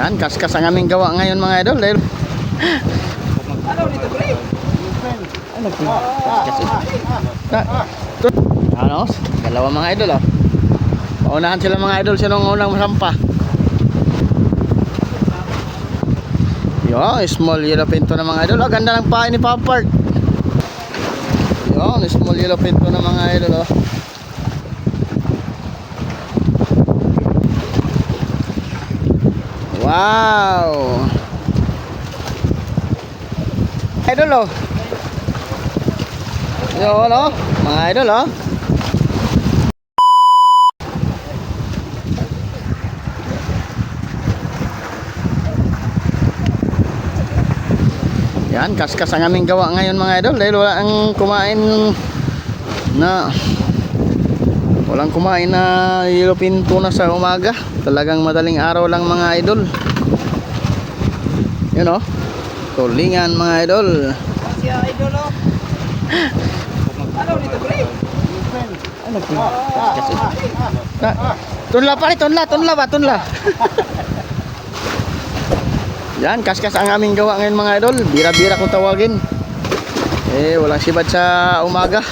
Yan, kaskas ang aming gawa ngayon mga idol. Ano po? Kaskas eh. Na, to- ano? Dalawa mga idol oh. Paunahan sila mga idol. Sinong unang masampa? Yo, small yellow pinto na mga idol. Oh, ganda ng pahay ni Papa Park. Yo, small yellow pinto na mga idol oh. Wow! Idol oh. Yun oh, mga idol oh. Yan, kaskas ang aming gawa ngayon mga idol dahil wala ang kumain na walang kumain na yelopin tuna sa umaga. Talagang madaling araw lang mga idol. Yun oh. Tulingan mga idol. Siya idol oh. Ano nito pre? Ano? Kaskas eh. Na, tunla pare, tunla, tunla ba, tunla. Yan, kaskas ang aming gawa ngayon mga idol. Bira-bira kung tawagin. Eh, walang sibad sa umaga.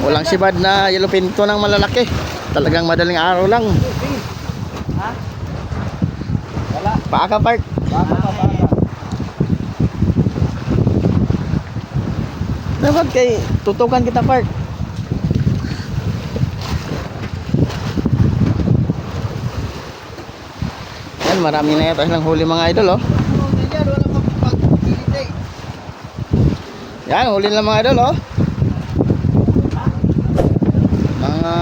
Walang sibad na yellow pinto ng malalaki. Talagang madaling araw lang. Ha? Wala. Paaka park. Baka pa baka. Dapat kay tutukan kita park. Yan, marami na yata silang huli mga idol oh. Yan, huli na mga idol, oh. Mga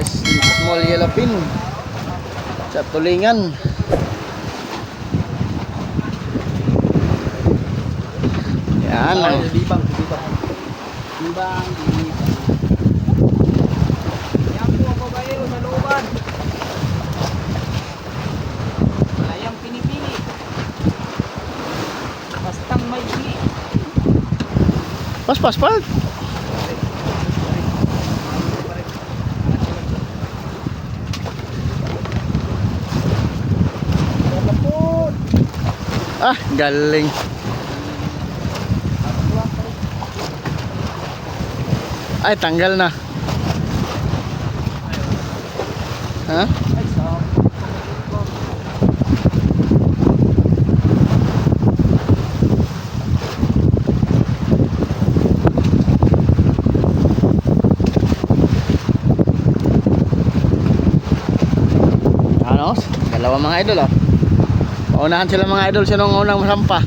s- pin. Sa tulingan. Yan. Ay, oh. libang, libang. Libang. Yan po ang babaero sa looban. Wala yang pinipili. Bastang may pili. Pas, pas, pas. Ah, galing. Ay, tanggal na. Ha? Sa. Ano? Dalawa mga idol, oh. Paunahan sila mga idol. Sinong unang masampa?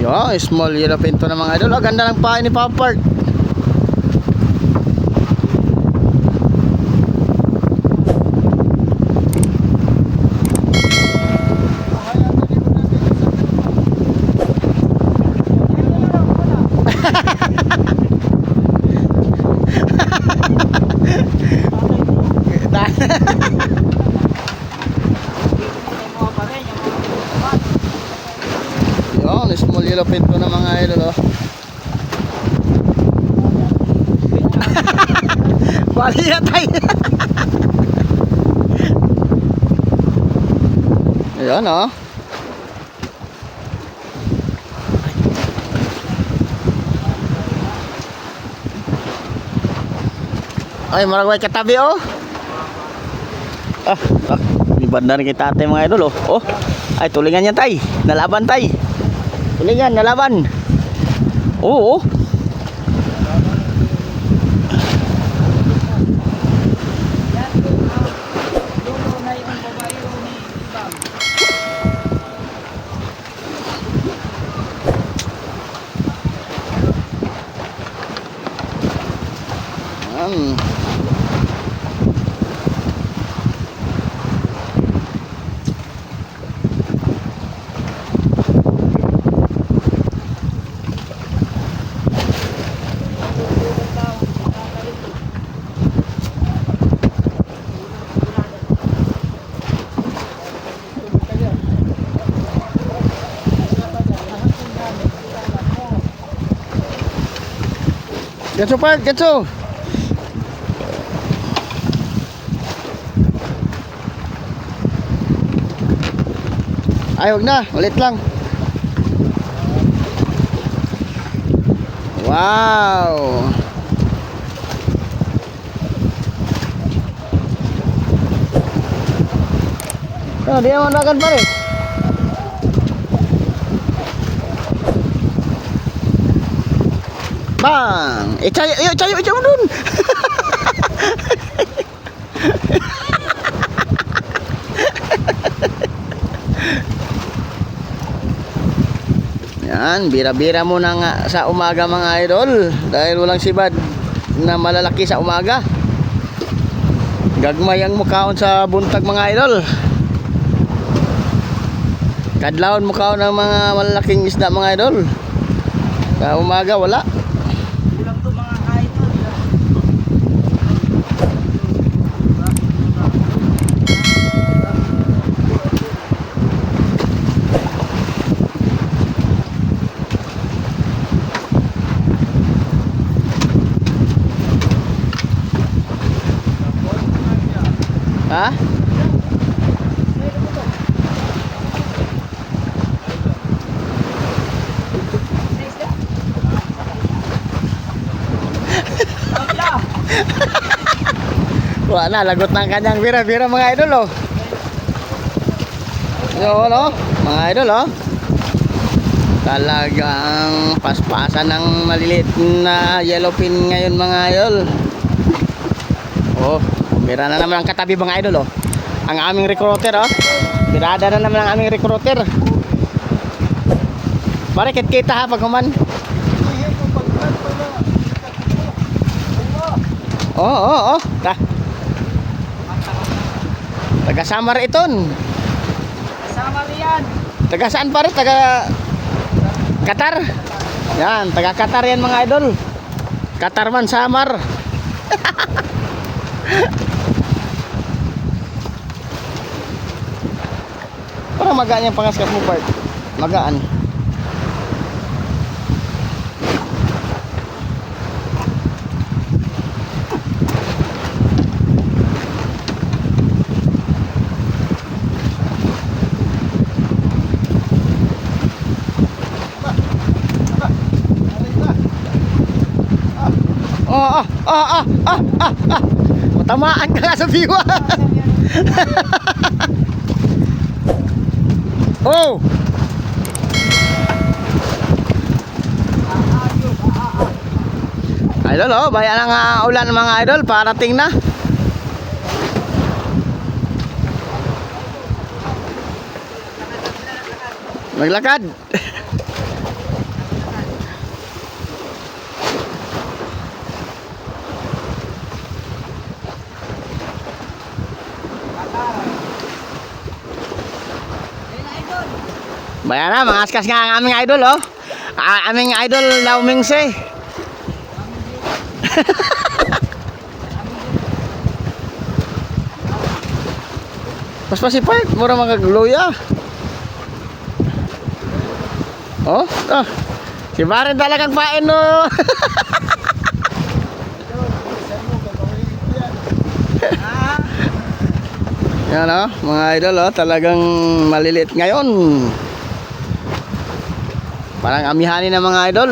Yo, small yellow pinto na mga idol. Oh, ganda ng pahay ni Papa Yun, small yellow pinto na mga idol oh. Bali na tayo. Ayan oh. Ay, maragway katabi oh. Ah, ah, di banda rin kay tatay mga idol oh. Oh, ay tulingan yan tay. Nalaban tay. Tulingan, nalaban. Oo. Oh, Yan po Gatso pa, gatso. Ay, wag na. Ulit lang. Wow. Oh, di naman makan pa rin. Bang! Eh, cayo, ayo, cayo, cayo mo dun. Yan, bira-bira mo na nga sa umaga mga idol dahil walang sibad na malalaki sa umaga. Gagmay ang mukhaon sa buntag mga idol. Kadlawon mukhaon ng mga malalaking isda mga idol. Sa umaga wala. Wala na, lagot ng kanyang bira-bira mga idol oh. Yun oh, mga idol oh. Talagang paspasan ng maliliit na yellowfin ngayon mga idol. Oh, bira na naman ang katabi mga idol oh. Ang aming recruiter oh. Birada na naman ang aming recruiter. Pare, kita ha pag human. Oo, oo, oo. Ta. Taga Samar iton. Kasama riyan. Taga saan pare? Taga Qatar. Yan, taga Qatar yan mga idol. Qatar man Samar. Parang magaan yung pangaskas mo part. Magaan. Oh, ah, ah, ah, ah, ah, ah. Matamaan ka nga sa biwa. oh. Idol, oh, bayan ang ah, ulan mga idol, parating na. Maglakad. Bayan na, mga askas nga ang aming idol, oh. Ah, aming idol, Lau Mingse. Mas pasipay, mura magagluya. Oh, oh. Si Barin talagang pain, no. Yan oh, mga idol oh, talagang maliliit ngayon. Parang amihani ng mga idol.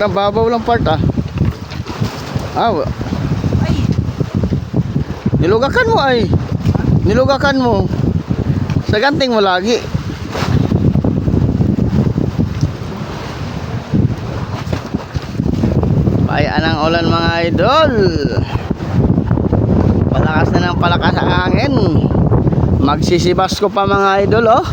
Ang babaw lang part ah. Ah, nilugakan mo ay. Nilugakan mo. Sa ganting mo lagi. Bayaan ang ulan mga idol. Palakas na ng palakas ang hangin. Magsisibas ko pa mga idol oh.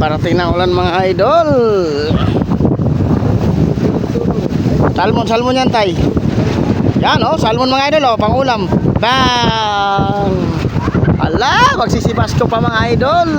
Parating na ulan mga idol. Salmon, salmon yan tay. Yan oh, salmon mga idol oh, pang ulam. Bang! Ala, magsisibas ko pa mga idol.